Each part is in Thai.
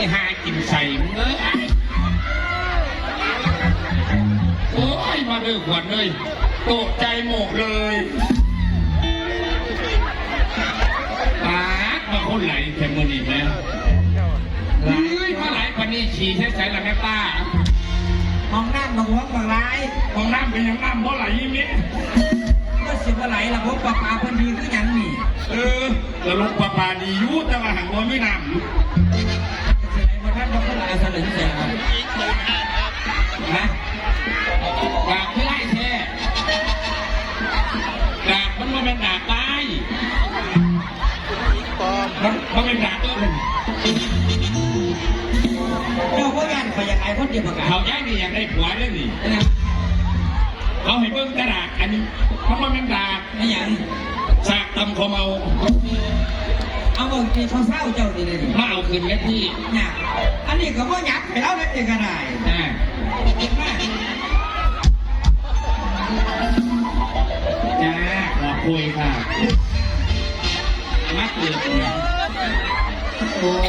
ที่หากินใส่มึงเอ้ยโอ้ยมาเลยขวดเลยตกใจหมกเลยปากมาคนไหลแค่มือนี่แม่เฮ้ยมาไหลปานนี้ฉี่ใช้ใส่ละแม่ป้าห้องน้ำบางห้องบางร้ายของน้ำเป็นยังน้ำเพราะไหลเม็ดก็สิบว่าไหลละพวกปลาปลาเพิ่นดีคือหยังนี่เออแต่ลงปลาปลาดีอยุแต่ว่าหังว่าไม่น้ำ คนหลายสลึงเสียครับนะดาบที่ไล่แท้ดาบมันว่าเป็นดาบตายมันมันเป็นดาบตัวหนึ่งเจ้าพ่อยันขอยอยากไอ้คนเดียวประกาศเขาย้ายนี่อยากได้ผัวเลยนี่นะเขาให้เบิ้งกระดาษอันนี้มันว่าเป็นดาบไม่หยังสากตำเขาเมา เอาเบิ่งที่เขาเศร้าเจ้าดีเลยนี่มาเอาคืนกันที่เนี่ยอันนี้ก็บ่หยักให้เราได้เองก็ได้อ่าเห็นไหมจ้าขอคุยค่ะมัดเดือดเนี่ยโอ้ย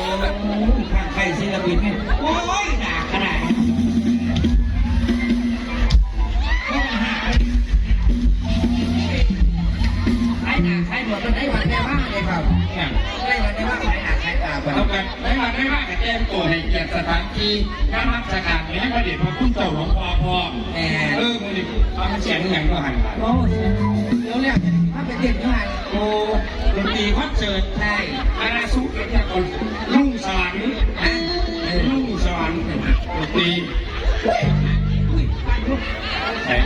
ข้างใครศิลปินเนี่ยโอ้ยด่าขนาดนี้ใครด่าใครหมดมันได้วันได้บ้างเลยครับ กันไม่ว่าไม่ว่ากับแจ้งตัวให้เกียรติสถานที่งานราชการให้พระเดชพระคุณเจ้าหลวงพ่อพ่อแหมเออมึงดิเอามันเสียงอย่างก็หันไปโอ้ยเดี๋ยวเรียกถ้าไปเด็กเท่าไหร่โอ้ดนตรีคอนเสิร์ตใช่อาณาสุขเกี่ยวกับลุ่งสวรรค์ฮะเออลุ่งสวรรค์ดนตรีอุ้ยไปลูกใช่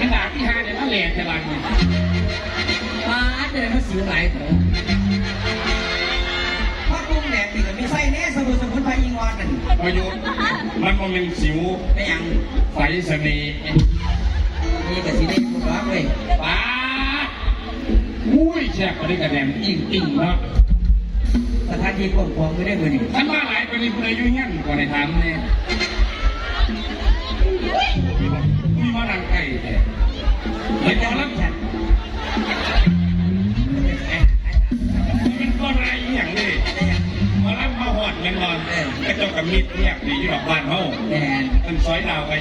ขนาดที่ห้าเนี่ยมันแหลกแต่ละเนี่ยมา จะได้มาสิวไหลเถอะพ่อกุ้งแดดติดกับมีไส้แน่สมุนสมุนไพรยิงวอนนั่นประโยชน์มันก็เป็นสิวไม่ยังไฟเสน่ห์นี่กับสีแดงกูรักเลยป้าดอุ้ยแซ่บกว่าได้กระแดมจริงจริงๆเนาะสถานที่กว้างขวางไม่ได้เหมือนนี่ท่านมาหลายปีคนอายุงั้นกว่าในถามเนี่ย มิดเนี่ยดีอยู่หลอกบ้านเฮาแดนเป็นซอยดาวไป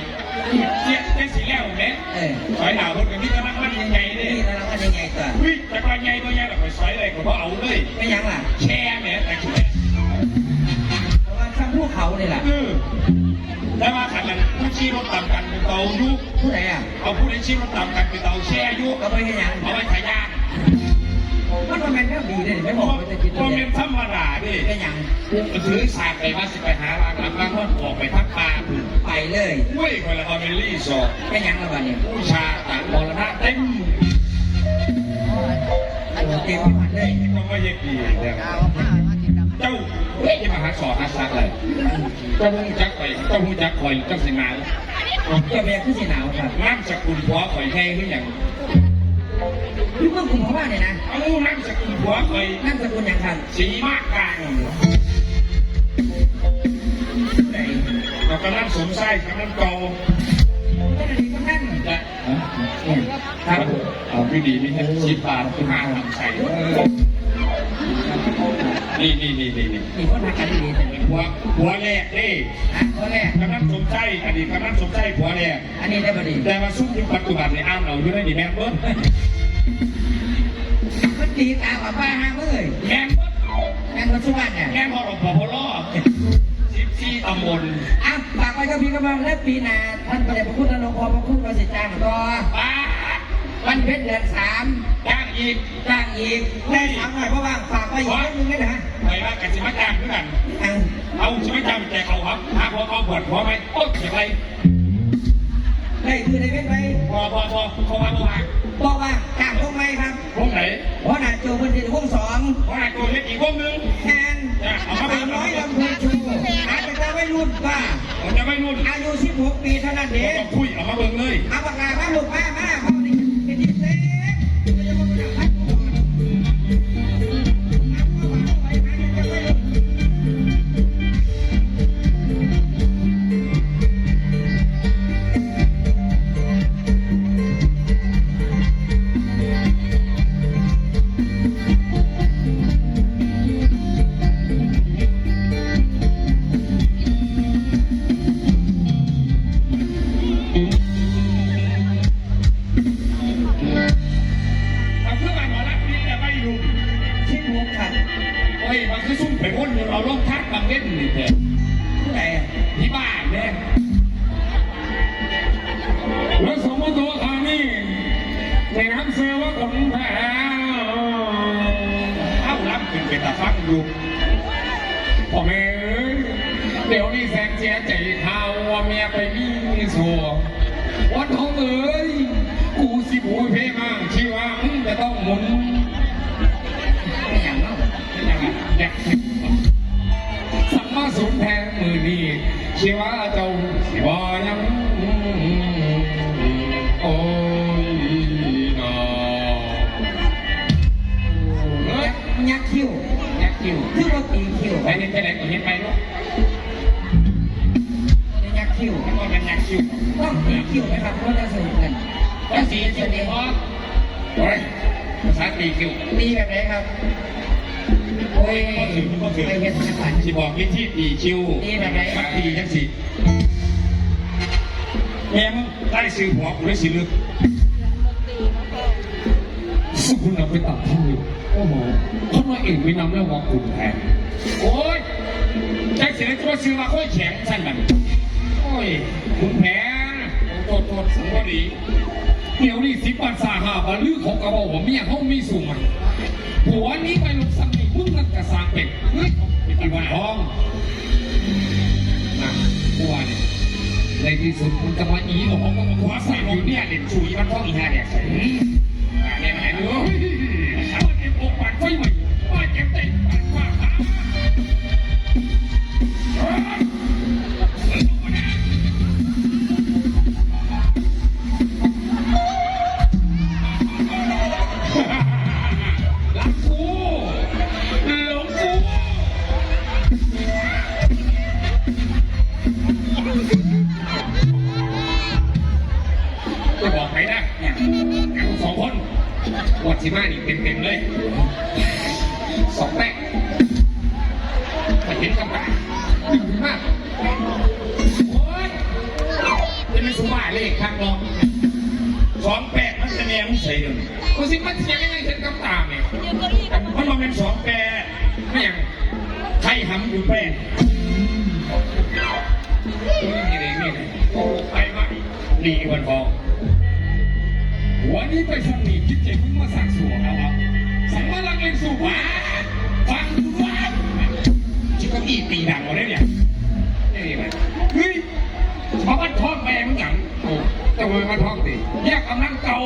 เสียเจ๊สีแล้วแม่เออซอยดาวคนกับมิดก็นักมันยังไงเนี่ยนี่แล้วมันยังไงตัววิ่งจากวันใหญ่ตัวใหญ่แบบไปซอยอะไรก็เพราะเอาเลยไม่ยังล่ะแช่เนี่ยแต่แช่เพราะว่าข้างภูเขาเลยล่ะเออแต่ว่าขันนั้นผู้ชี้รถต่ำกันเป็นเตายุผู้ใดอะเอาผู้ใดชี้รถต่ำกันเป็นเตาแช่ยุก็ไปแค่ยังเอาไว้ขายยาง มันมันแม่นแค่ดีเลยไม่เพบอราะกมันจะกินเพตัวราะเดีเป็ยนธรรมดาดิแค่ยังมันถือสากไปว่าสิไปหาร้านรับร้านทอดออกไปพักปลาผืนไปเลยอุ้ยคนละออเมลี่สอแค่ยังละวันนี้ผู้ชาต่างมรณะเต็มเต็มที่มันเลยก็ไม่ยกดีแล้วเจ้าเฮ้ยจะมาหาสอหาซักเลยเจ้าหูจักไปเจ้าหูจักคอยเจ้าสิมาเจะไปยังขึ้นสีหนาวครับน้ำสกุลผัวคอยแห้งขึ้นอย่าง พี่เพิ่งคุมของว่าเนี่ยนะเอาน้ำสกุลผัวคอยนั่นสกุลยังทันสีมากกลางไหนเรากำลังสวมไส้กำลังโตก็ดีก็นั่นและครับเอาพี่ดีนี่ชิบาทคุณหาทำใส่นี่นี่นี่นี่นี่มีคนทางการดีแต่หัวหัวแรกนี่ฮะข้อแรกกำลังสวมไส้อดีตกำลังสวมไส้ผัวแรกอันนี้ได้พอดีแต่มาสู้ยุคปัจจุบันในอ้ามเราอยู่ในนี่แม่เบิ้ลมัน ตีตากับป้าห้าเมื่อยแม่เบิ้ลแม่คนสุวรรณเนี่ยแม่พอรพพลอสิบสี่ตำบลอะฝากไว้กับพี่กำลังและปีหน้าท่านประเดชพระคุณท่านหลวงพ่อพระคุณพระสิจ้างต่อป้าวันเพ็ญเดือนสามจ้างอีกจ้างอีกได้สามหน่อยเพราะว่าฝากไว้อีกนิดนึงนะไปว่ากันสิมาจ้างด้วยกันอะเอาสิมาจ้างแต่เขาครับหาพอเขาบวชพอไหมโอ๊ยเสียไรได้คือได้เว้นไว้พอพอพอเขาว่าเขาว่าบอกว่า เล็กอีกวงหนึ่งแทนสาวน้อยลำพูนชูอาจจะได้ไม่รุ่นว่าผมจะไม่รุ่นอายุ 16 ปีเท่านั้นเดี๋เอยวงต้องคุยเอามาเบิ่งเลย เอาปากกามาลูกมามา อยู่พ่อแม่เดี๋ยวนี้แสนเสียใจข่าวว่าเมียไปมีสัววันทองเอ้ยกูสิบูเพ่มาชีวามึงจะต้องหมุนอย่างนั้นเป็นยังไงอยากเห็นสัมมาสุนแทนมือนี้ชีวาเจ้าสิบอยัง เห็นไปไหนก็เห็นไปเนาะยักษ์คิ้วมันก็เป็นยักษ์คิวต้องตีคิ้วนะครับเพราะจะสนุกกันแล้วสีคิวนี่ฮะเฮ้ยภาษาตีคิวตีแบบไหนครับโอ้ยก็ถือก็ถือไปเห็นสักวันที่บอกวิธีตีคิวตีแบบไหนสักทีจังสิแม่มึงได้ซื้อหัวกูได้สิลึกสุคุณเอาไปตัดที่นี่โอ้โหเพราะว่าเองไม่นำแล้วว่าคุณแทนโอ้ ยใจเสียตัวซื้อมาค่อยแข็งสั้นมันโอ้ยคุณแพ้โทษโทษสังวดีเดี๋ยวนี้สิปันสาหาบรรลือของกระบอกว่าเมียเขามีสูงมันผัวนี้ไปลงสักนิมึงนั่นกระสางเป็ดเฮ้ยอีวันทองนะผัวเนี่ยในที่สุดคุณจะมาอีบอกว่าผัวใส่อยู่เนี่ยเด็ดชุยมันท้องอีห้าเด็กใส่เนี่ยไหนดูเขา เต็มๆเลยสองแรกมาเห็นกำลังดึงมากโอ้ยจะไม่สบายเลยครับน้องสองแปดมันจะแนวใส่เดิมกูสิมันเสียยังไงเห็นกับตาเนี่ยมันมาเป็นสองแปดไม่ย่างใครหำอยู่แปดนี่เลยนี่เลยโอ้ไปมาดีวันทอง วันนี้ไปสนิทคิดเจ๋งมึงมาสั่งสัวเอาอะสั่งมาลักเล่นสู่ว้าฟังดูว้าชิคกี้ตีดังเอาได้เนี่ยนี่มันเฮ้ยมาบันทองแม่มึงหยังโอ้จะเวอร์มาทองดิแยกกำลังเก่า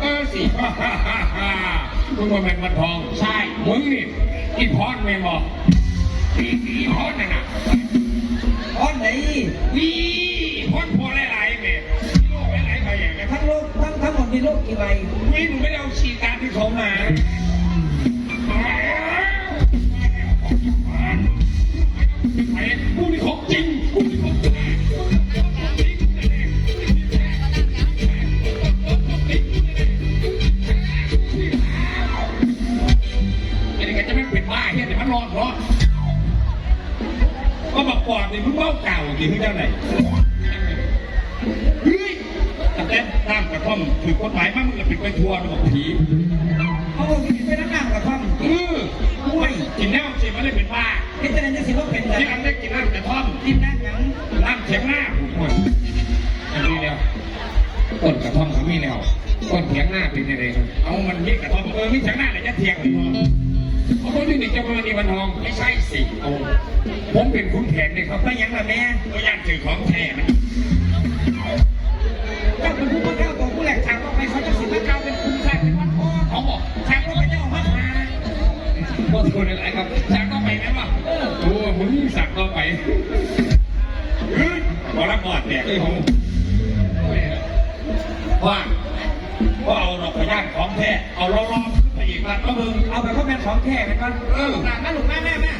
เออสิฮ่าฮ่าฮ่าฮ่ามึงว่าแม่งมันทอง ใช่ มึงนี่อีพอนแม่บอกอีอีพอนน่ะนะอ้อนไหนอี มดมีโลกกี่ใบวิ่งไม่ได้เอาฉีดการที่เขามาผู้ ที่อันได้กินน้ำกระท่อมกินน้ำหยังน้ำเขียงหน้าผมหมดอันนี้แล้วต้นกระท่อมเขามีแล้วต้นเถียงหน้าเป็นยังไงครับเอามันมีกระท่อมเออมีเถียงหน้าอะไรจะเถียงหรือเปล่าเขาบอกนี่นี่เจ้าเมืองนี่วันทองไม่ใช่สิโอ้ผมเป็นขุนแผนเลยครับไปหยังล่ะแม่ก็ย่างถือของแท้มันเจ้าเป็นผู้มาเก้าตัวผู้แหลกฉากก็ไปเขาจะสิมาเก้าเป็นคุณชายเป็นวันพ่อเขาบอกฉากก็ไปเจ้ามาหาก็ทนอะไรครับสักก็ไปไหมวะเออโอ้ ผมนี่สักก็ไปเฮ้ยบอรับกอดเนี่ยไอ้ผมว่าว่าเอาดอกพยานของแท้เอาล้อล้อไปอีกบ้านก็มึงเอาไปเขาเป็นของแท้ไปก่อนเออหลานมาลูกแม่แม่แม่